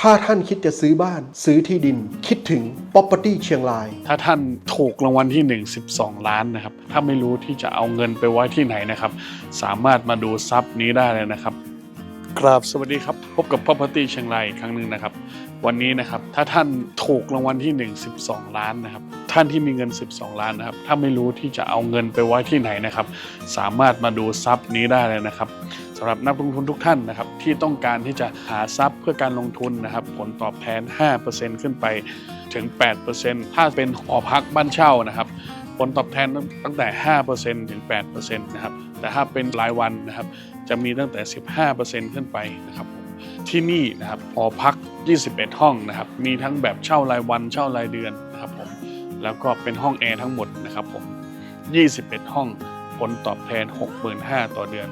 ถ้าท่านคิดจะซื้อบ้าน ซื้อที่ดิน คิดถึง Property เชียงราย ถ้าท่านถูกรางวัลที่ 1 12 ล้านนะครับ ถ้าไม่รู้ที่จะเอาเงินไปไว้ที่ไหนนะครับ สามารถมาดูซับนี้ได้เลยนะครับครับสวัสดีครับ พบกับ Property เชียงรายอีกครั้งหนึ่งนะครับ วันนี้นะครับถ้าท่านถูกรางวัลที่ 1 12 ล้านนะครับ ท่านที่มีเงิน 12 ล้านนะครับ ถ้าไม่รู้ที่จะเอาเงินไปไว้ที่ไหนนะครับ สามารถมาดูซับนี้ได้เลยนะครับ สำหรับนักลงทุนทุกท่านนะครับที่ต้องการที่จะหาทรัพย์เพื่อการลงทุนนะครับผลตอบแทน 5%ขึ้นไปถึง 8%ถ้าเป็นหอพักบ้านเช่านะครับผลตอบแทนตั้งแต่ 5%ถึง 8%นะครับแต่ถ้าเป็นรายวันนะครับจะมีตั้งแต่ 15%ขึ้นไปนะครับที่นี่นะครับหอพัก 21 ห้องนะครับมีทั้งแบบเช่ารายวันเช่ารายเดือนนะครับผมแล้วก็เป็นห้องแอร์ทั้งหมดนะครับผม 21 ห้องผลตอบแทน 65,000 ต่อเดือน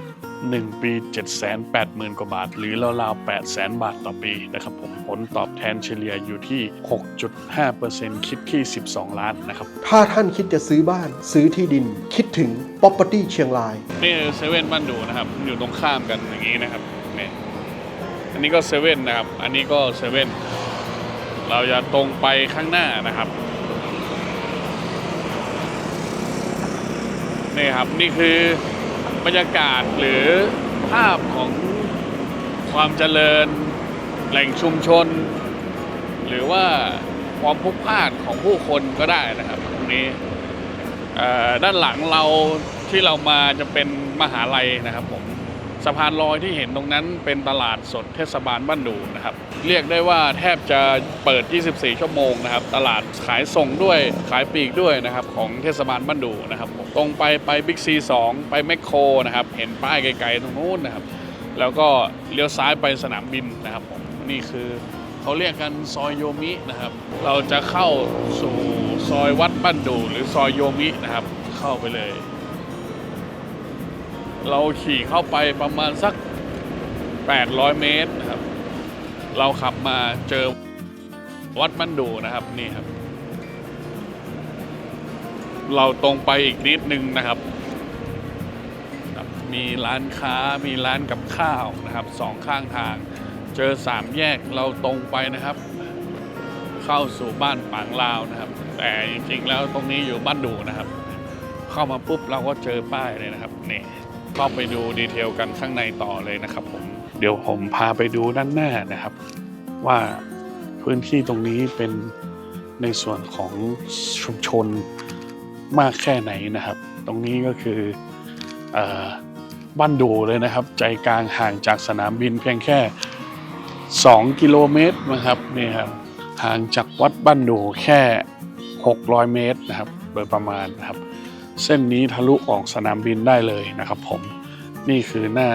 1 ปี 780,000 กว่าบาท หรือราวๆ800,000 บาทต่อปีนะครับผมผลตอบแทนเฉลี่ยอยู่ที่ 6.5%คิดที่ 12 ล้านนะครับ ถ้าท่านคิดจะซื้อบ้านซื้อที่ดิน คิดถึง Property เชียงราย นี่เซเว่นบ้านดูนะครับ อยู่ตรงข้ามกันอย่างนี้นะครับนี่อันนี้ก็เซเว่นนะครับ อันนี้ก็เซเว่นเราจะตรงไปข้างหน้านะครับนี่ครับนี่คือ บรรยากาศหรือภาพของความเจริญแหล่งชุมชน หรือว่าความพลุกพล่านของผู้คนก็ได้นะครับตรงนี้ด้านหลังเราที่เรามาจะเป็นมหาลัยนะครับผม สะพานลอยที่เห็นตรงนั้นเป็นตลาดสดเทศบาลบ้านดูนะครับ เรียกได้ว่าแทบจะเปิด 24 ชั่วโมงนะครับ ตลาดขายส่งด้วยขายปลีกด้วยนะครับของเทศบาลบ้านดูนะครับ ตรงไปไปบิ๊กซีสไปแมคโครนะครับ เห็นป้ายไกลๆตรงนู้นนะครับ แล้วก็เลี้ยวซ้ายไปสนามบินนะครับผมนี่คือเขาเรียกกันซอยโยมินะครับ เราจะเข้าสู่ซอยวัดบ้านดูหรือซอยโยมินะครับ เข้าไปเลย เราขี่เข้าไปประมาณสัก 800 เมตรนะครับ เราขับมาเจอวัดบ้านดูนะครับนี่ครับ เราตรงไปอีกนิดนึงนะครับครับ มีร้านค้ามีร้านกับข้าวนะครับสองข้างทาง เจอสามแยกเราตรงไปนะครับ เข้าสู่บ้านปางลาวนะครับ แต่จริงๆแล้วตรงนี้อยู่บ้านดูนะครับ เข้ามาปุ๊บเราก็เจอป้ายเลยนะครับนี่ เข้าไปดูดีเทลกันข้างในต่อเลยนะครับผมเดี๋ยวผมพาไปดูด้านหน้านะครับ ว่าพื้นที่ตรงนี้เป็นในส่วนของชุมชนมากแค่ไหนนะครับ ตรงนี้ก็คืออบ้านดูเลยนะครับ ใจกลางห่างจากสนามบินเพียงแค่ 2 กิโลเมตรนะครับนี่ครับห่างจากวัดบ้านดูแค่ 600 เมตรนะครับ โดยประมาณนะครับ เส้นนี้ทะลุออกสนามบินได้เลยนะครับ ผมนี่คือหน้า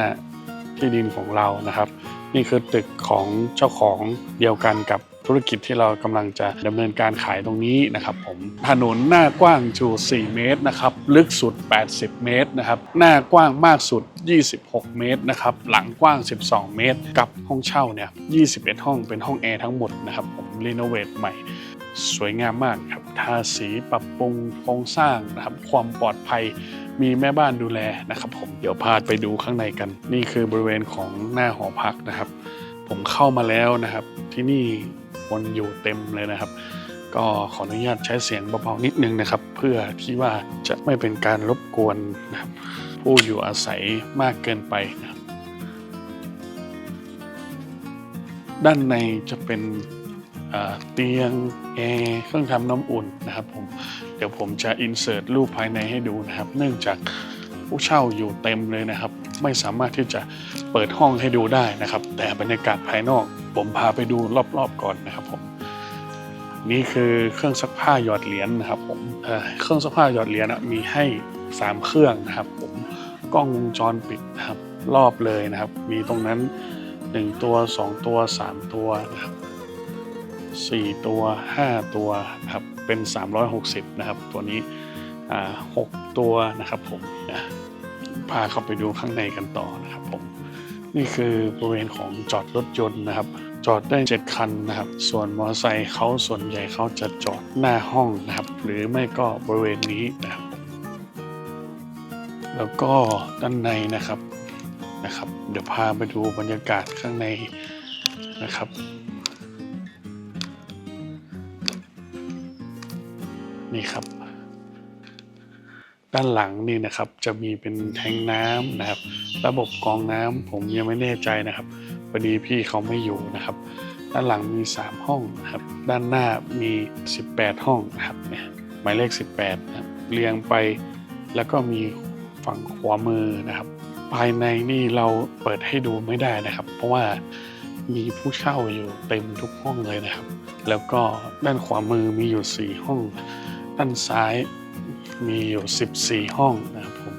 ที่ดินของเรานะครับ นี่คือตึกของเจ้าของเดียวกันกับธุรกิจที่เรากำลังจะดำเนินการขายตรงนี้นะครับผมถนนหน้ากว้างจู4 เมตรนะครับ ลึกสุด 80 เมตรนะครับ หน้ากว้างมากสุด 26 เมตรนะครับ หลังกว้าง 12 เมตร กับห้องเช่าเนี่ย 21 ห้องเป็นห้องแอร์ทั้งหมดนะครับผมรีโนเวทใหม่ สวยงามมากครับทาสีปรับปรุงโครงสร้างนะครับความปลอดภัยมีแม่บ้านดูแลนะครับ ผมเดี๋ยวพาไปดูข้างในกัน นี่คือบริเวณของหน้าหอพักนะครับ ผมเข้ามาแล้วนะครับ ที่นี่คนอยู่เต็มเลยนะครับ ก็ขออนุญาตใช้เสียงเบาๆนิดนึงนะครับ เพื่อที่ว่าจะไม่เป็นการรบกวนนะครับผู้อยู่อาศัยมากเกินไปนะครับด้านในจะเป็น เตียงแอร์เครื่องทำน้ำอุ่นนะครับผมเดี๋ยวผมจะอินเสิร์ตรูปภายในให้ดูนะครับ เนื่องจากผู้เช่าอยู่เต็มเลยนะครับ ไม่สามารถที่จะเปิดห้องให้ดูได้นะครับ แต่บรรยากาศภายนอก ผมพาไปดูรอบๆก่อนนะครับผมนี่คือเครื่องซักผ้าหยอดเหรียญนะครับผมเเครื่องซักผ้าหยอดเหรียญมีให้ 3 เครื่องนะครับผมกล้องวงจรปิดนะครับรอบเลยนะครับ มีตรงนั้น 1 ตัว 2 ตัว 3 ตัวนะครับ 4 ตัว 5 ตัวนะครับเป็น 360 นะครับ ตัวนี้อ่า6ตัวนะครับผมนะพาเข้าไปดูข้างในกันต่อนะครับผมนี่คือบริเวณของจอดรถยนต์นะครับ จอดได้ 7 คันนะครับ ส่วนมอเตอร์ไซค์เขาส่วนใหญ่เขาจะจอดหน้าห้องนะครับ หรือไม่ก็บริเวณนี้นะครับ แล้วก็ด้านในนะครับนะครับ เดี๋ยวพาไปดูบรรยากาศข้างในนะครับ นี่ครับ ด้านหลังนี่นะครับจะมีเป็นแทงน้ำนะครับ ระบบกรองน้ำผมยังไม่แน่ใจนะครับพอดีพี่เขาไม่อยู่นะครับ ด้านหลังมี 3 ห้องนะครับ ด้านหน้ามี 18 ห้องนะครับเนี่ยหมายเลข 18นะครับเรียงไปแล้วก็มีฝั่งขวามือนะครับ ภายในนี่เราเปิดให้ดูไม่ได้นะครับ เพราะว่ามีผู้เช่าอยู่เต็มทุกห้องเลยนะครับ แล้วก็ด้านขวามือมีอยู่ 4 ห้อง ด้านซ้ายมีอยู่ 14 ห้องนะครับผม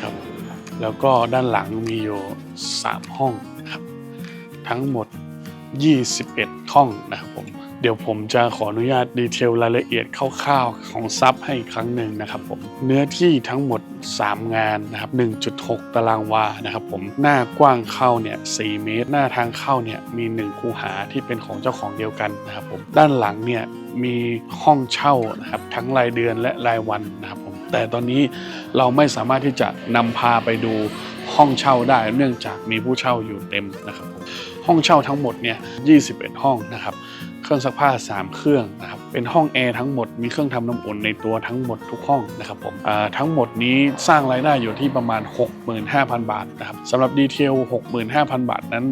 ครับแล้วก็ด้านหลังมีอยู่ 3 ห้องนะครับทั้งหมด 21 ห้องนะครับผม เดี๋ยวผมจะขออนุญาตดีเทลรายละเอียดคร่าวๆของซับให้อีกครั้งหนึ่งนะครับผมเนื้อที่ทั้งหมด 3 งานนะครับ1.6 ตารางวานะครับผมหน้ากว้างเข้าเนี่ย4เมตร หน้าทางเข้าเนี่ยมี 1 คูหาที่เป็นของเจ้าของเดียวกันนะครับผมด้านหลังเนี่ยมีห้องเช่านะครับทั้งรายเดือนและรายวันนะครับผมแต่ตอนนี้เราไม่สามารถที่จะนำพาไปดูห้องเช่าได้เนื่องจากมีผู้เช่าอยู่เต็มนะครับผมห้องเช่าทั้งหมดเนี่ย 21 ห้องนะครับ เครื่องซักผ้า 3 เครื่องนะครับเป็นห้องแอร์ทั้งหมดมีเครื่องทำน้ำอุ่นในตัวทั้งหมดทุกห้องนะครับผมทั้งหมดนี้สร้างรายได้อยู่ที่ประมาณ 65,000 บาทนะครับสำหรับดีเทล 65,000 บาทนั้น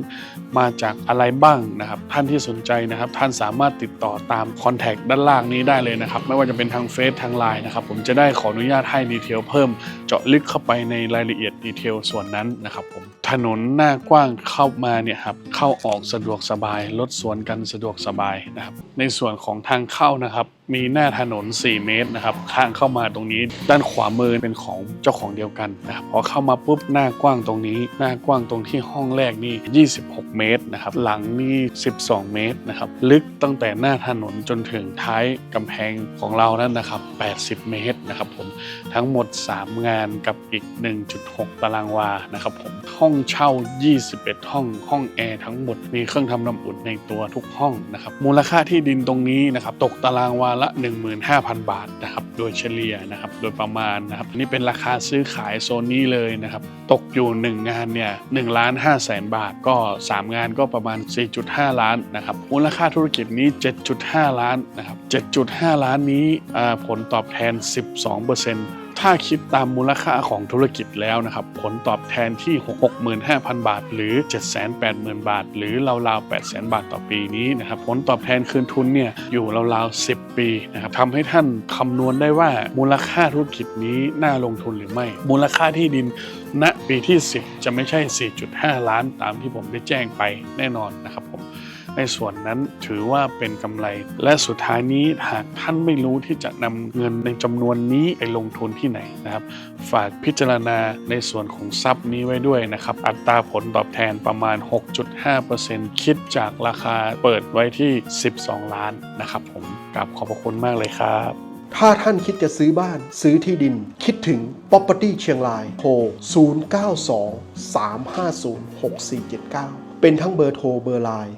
มาจากอะไรบ้างนะครับท่านที่สนใจนะครับท่านสามารถติดต่อตามคอนแทคด้านล่างนี้ได้เลยนะครับไม่ว่าจะเป็นทางเฟซทางไลน์นะครับผมจะได้ขออนุญาตให้ดีเทลเพิ่มเจาะลึกเข้าไปในรายละเอียดดีเทลส่วนนั้นนะครับผมถนนหน้ากว้างเข้ามาเนี่ยครับเข้าออกสะดวกสบายรถสวนกันสะดวกสบายนะครับ ในส่วนของทางเข้านะครับ มีหน้าถนน 4 เมตรนะครับข้างเข้ามาตรงนี้ ด้านขวามือเป็นของเจ้าของเดียวกันนะครับพอเข้ามาปุ๊บหน้ากว้างตรงนี้ หน้ากว้างตรงที่ห้องแรกนี่ 26 เมตรนะครับหลังนี่ 12 เมตรนะครับลึกตั้งแต่หน้าถนนจนถึงท้ายกำแพงของเรานั่นนะครับ 80 เมตรนะครับผมทั้งหมด 3 งานกับอีก 1.6 ตารางวานะครับผมห้องเช่า 21 ห้องห้องแอร์ทั้งหมดมีเครื่องทำน้ำอุ่นในตัวทุกห้องนะครับมูลค่าที่ดินตรงนี้นะครับตกตารางวาละ 15,000 บาทนะครับโดยเฉลี่ยนะครับโดยประมาณนะครับนี่เป็นราคาซื้อขายโซนนี้เลยนะครับตกอยู่ 1 งานเนี่ย1ล้าน5แสนบาทก็ 3 งานก็ประมาณ 4.5 ล้านนะครับมูลค่าธุรกิจนี้ 7.5 ล้านนะครับ7.5 ล้านนี้ผลตอบแทน 12% ถ้าคิดตามมูลค่าของธุรกิจแล้วนะครับ ผลตอบแทนที่ 65,000 บาท หรือ 780,000 บาท หรือราวๆ 800,000 บาทต่อปีนี้นะครับผลตอบแทนคืนทุนเนี่ยอยู่ราวๆ 10 ปีนะครับทำให้ท่านคำนวณได้ว่ามูลค่าธุรกิจนี้น่าลงทุนหรือไม่ มูลค่าที่ดินณปีที่ 10 จะไม่ใช่ 4.5 ล้านตามที่ผมได้แจ้งไปแน่นอนนะครับ ในส่วนนั้นถือว่าเป็นกำไร และสุดท้ายนี้หากท่านไม่รู้ที่จะนำเงินในจำนวนนี้ไปลงทุนที่ไหนนะครับ ฝากพิจารณาในส่วนของทรัพย์นี้ไว้ด้วยนะครับ อัตราผลตอบแทนประมาณ 6.5%คิดจากราคาเปิดไว้ที่ 12 ล้านนะครับผมกราบขอบพระคุณมากเลยครับถ้าท่านคิดจะซื้อบ้านซื้อที่ดิน คิดถึง Property เชียงรายโทร 092 350 6479 เป็นทั้งเบอร์โทรเบอร์ไลน์